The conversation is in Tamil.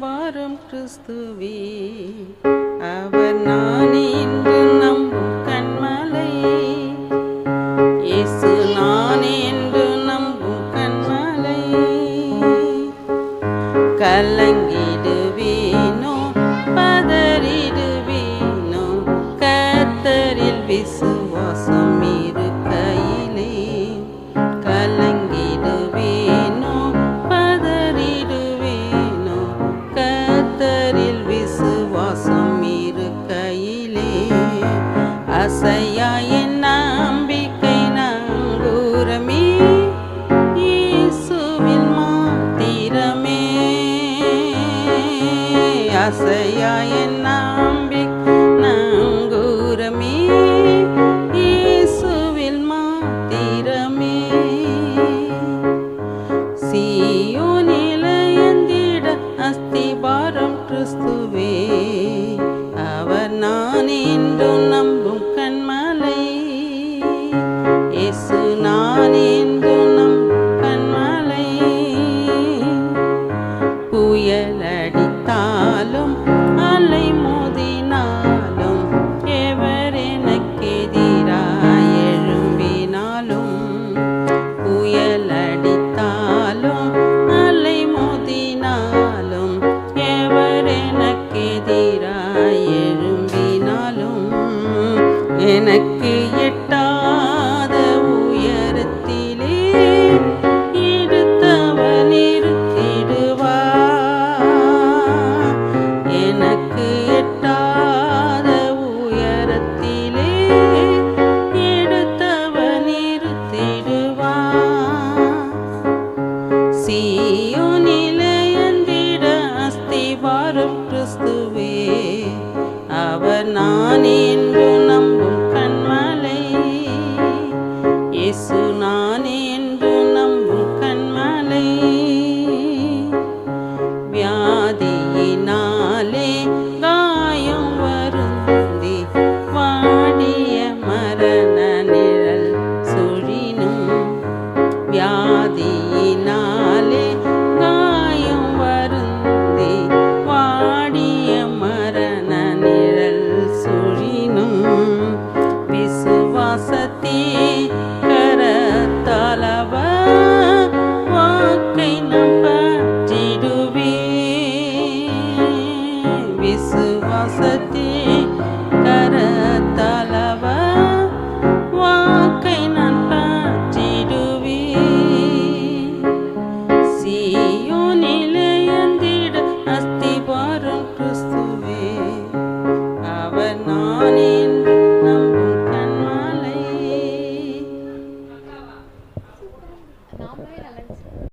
வாரம் கிறிஸ்துவே அவர் நான் என்று நம்பும் கண்மலை. இயேசு நான் என்று நம்பும் கண்மலை. கலங்கி 呀呀！கண்ணுக்கு எட்டாத உயரத்திலே எடுத்தவன் இருத்திடுவா. எனக்கு எட்டாத உயரத்திலே எடுத்தவன் இருத்திடுவா. சீயோ நிலையந்திட அஸ்திவாரம் கிறிஸ்துவே